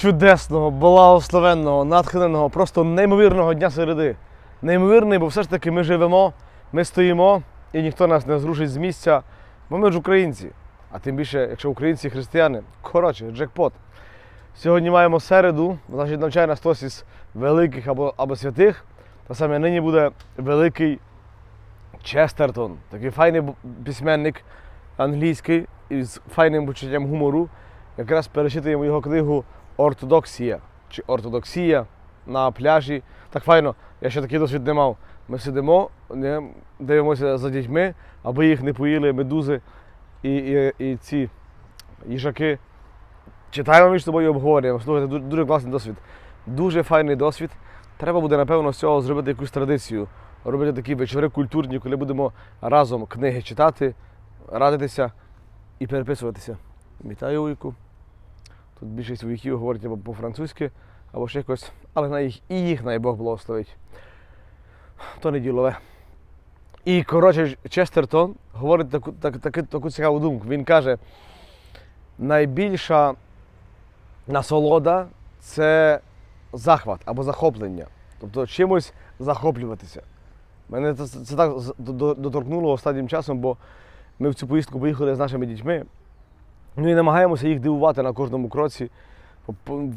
чудесного, благословенного, натхненого, просто неймовірного дня середи. Неймовірний, бо все ж таки ми живемо, ми стоїмо, і ніхто нас не зрушить з місця, бо ми ж українці. А тим більше, якщо українці християни, коротше, джекпот. Сьогодні маємо середу, значить навчає нас хтось із великих або, або святих. Та саме нині буде великий Честертон, такий файний письменник англійський із файним почуттям гумору. Якраз перечитуємо його книгу Ортодоксія чи Ортодоксія на пляжі. Так файно, я ще такий досвід не мав. Ми сидимо, дивимося за дітьми, аби їх не поїли медузи і, і, і ці їжаки. Читаємо між собою і обговорюємо. Слухайте, дуже класний досвід. Дуже файний досвід. Треба буде, напевно, з цього зробити якусь традицію. Робити такі вечори культурні, коли будемо разом книги читати, радитися і переписуватися. Вітаю Уйку. Тут більшість вояків говорять або по-французьки, або ще якось, але на їх, і їх най Бог благословить. То не ділове. І, коротше, Честертон говорить таку, так, таку, таку цікаву думку. Він каже, найбільша насолода це захват або захоплення. Тобто чимось захоплюватися. Мене це, це так доторкнуло останнім часом, бо ми в цю поїздку поїхали з нашими дітьми. Ну і намагаємося їх дивувати на кожному кроці.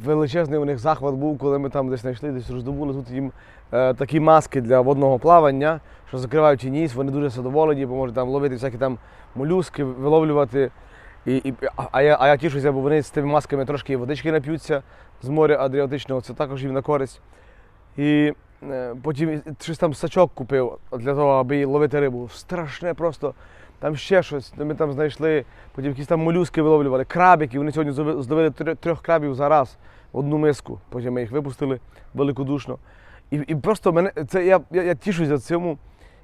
Величезний у них захват був, коли ми там десь знайшли, десь роздобули тут їм е, такі маски для водного плавання, що закривають і ніс, вони дуже задоволені, бо можуть там ловити всякі там молюски, виловлювати. І, і, а, я, а я тішуся, бо вони з тими масками трошки водички нап'ються з моря Адріатичного, це також їм на користь. І е, потім щось там сачок купив для того, аби ловити рибу. Страшне просто. Там ще щось. Ми там знайшли, потім якісь там молюски виловлювали, крабики. Вони сьогодні зловили трьох- крабів за раз в одну миску. Потім ми їх випустили великодушно. І, і просто мене це я, я, я тішуся цьому.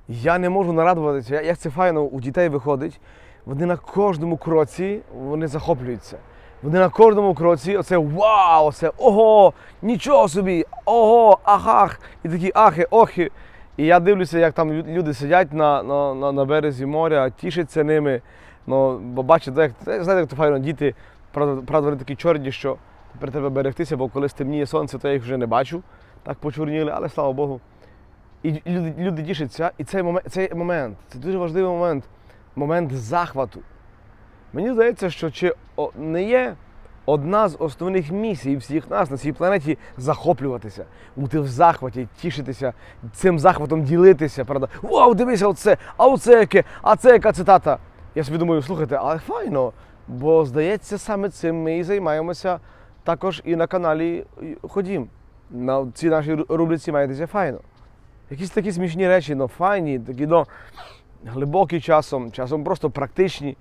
Я не можу нарадуватися, я- як це файно у дітей виходить. Вони на кожному кроці вони захоплюються. Вони на кожному кроці оце вау, оце ого, нічого собі, ого, ахах, і такі ахи, охи. І я дивлюся, як там люди сидять на, на, на, на березі моря, тішаться ними. Ну, бо бачите, як, знаєте, як то файно діти, правда, правда, вони такі чорні, що тепер треба берегтися, бо коли стемніє сонце, то я їх вже не бачу. Так почорніли, але слава Богу. І люди, люди тішаться, і цей момент, цей момент, це дуже важливий момент, момент захвату. Мені здається, що чи не є одна з основних місій всіх нас на цій планеті захоплюватися, бути в захваті, тішитися, цим захватом ділитися, правда? Вау, дивися, оце, а оце яке, а це яка цитата. Я собі думаю, слухайте, але файно, бо здається, саме цим ми і займаємося також і на каналі Ходім. На цій нашій ру- рубриці маєтеся файно. Якісь такі смішні речі, ну файні, такі ну, глибокі часом, часом просто практичні.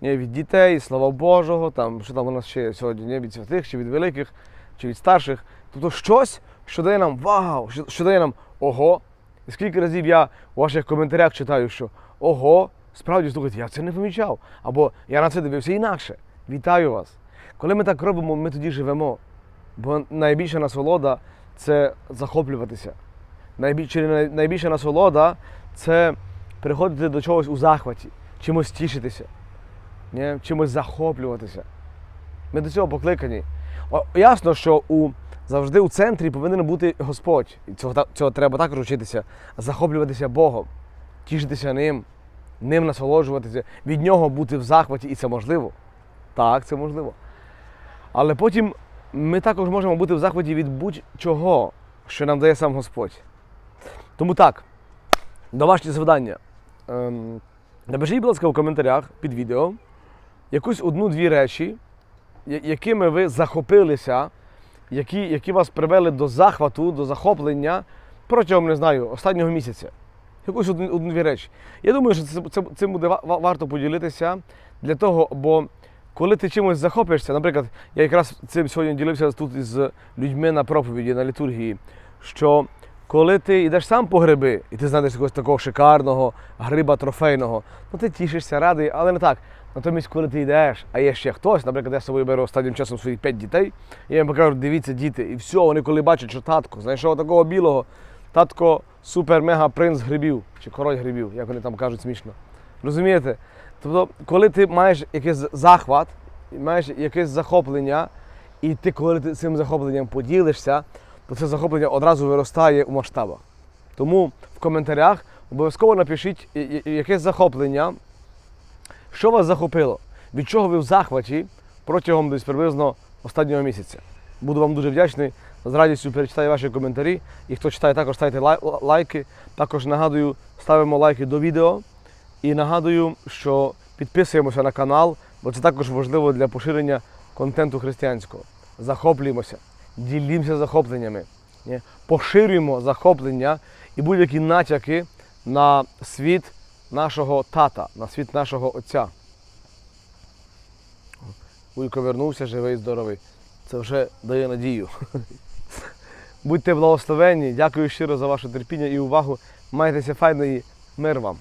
Ні, від дітей, слава Божого, там, що там у нас ще сьогодні, ні, від святих, чи від великих, чи від старших. Тобто щось, що дає нам вау, що, що дає нам ого. І скільки разів я у ваших коментарях читаю, що ого, справді слухайте, я це не помічав. Або я на це дивився інакше. Вітаю вас. Коли ми так робимо, ми тоді живемо. Бо найбільша насолода це захоплюватися. Найбільша насолода це приходити до чогось у захваті, чимось тішитися, ні? чимось захоплюватися. Ми до цього покликані. Ясно, що у, завжди у центрі повинен бути Господь. І цього, цього треба також вчитися. Захоплюватися Богом, тішитися ним, ним насолоджуватися, від нього бути в захваті, і це можливо. Так, це можливо. Але потім ми також можемо бути в захваті від будь-чого, що нам дає сам Господь. Тому так, домашнє завдання. Ем, напишіть, будь ласка, в коментарях під відео якусь одну-дві речі, якими ви захопилися, які, які вас привели до захвату, до захоплення протягом, не знаю, останнього місяця. Якусь одну- одну-дві речі. Я думаю, що це, це, цим буде ва- ва- варто поділитися для того, бо коли ти чимось захопишся, наприклад, я якраз цим сьогодні ділився тут із людьми на проповіді, на літургії, що коли ти йдеш сам по гриби, і ти знайдеш якогось такого шикарного гриба трофейного, ну ти тішишся, радий, але не так. Натомість, коли ти йдеш, а є ще хтось, наприклад, я з собою беру останнім часом своїх п'ять дітей, і я їм покажу, дивіться, діти, і все, вони коли бачать, що татко знайшов такого білого, татко супер-мега принц грибів, чи король грибів, як вони там кажуть смішно. Розумієте? Тобто, коли ти маєш якийсь захват, маєш якесь захоплення, І ти, коли ти цим захопленням поділишся, то це захоплення одразу виростає у масштабах. Тому в коментарях обов'язково напишіть якесь захоплення, що вас захопило, від чого ви в захваті протягом десь приблизно останнього місяця. Буду вам дуже вдячний. З радістю перечитаю ваші коментарі. І хто читає, також ставте лай- лайки. Також нагадую, ставимо лайки до відео. І нагадую, що підписуємося на канал, бо це також важливо для поширення контенту християнського. Захоплюємося, ділімося захопленнями, поширюємо захоплення і будь-які натяки на світ нашого тата, на світ нашого отця. Вуйко вернувся, живий, здоровий. Це вже дає надію. Будьте благословенні, дякую щиро за ваше терпіння і увагу. Майтеся файно і мир вам.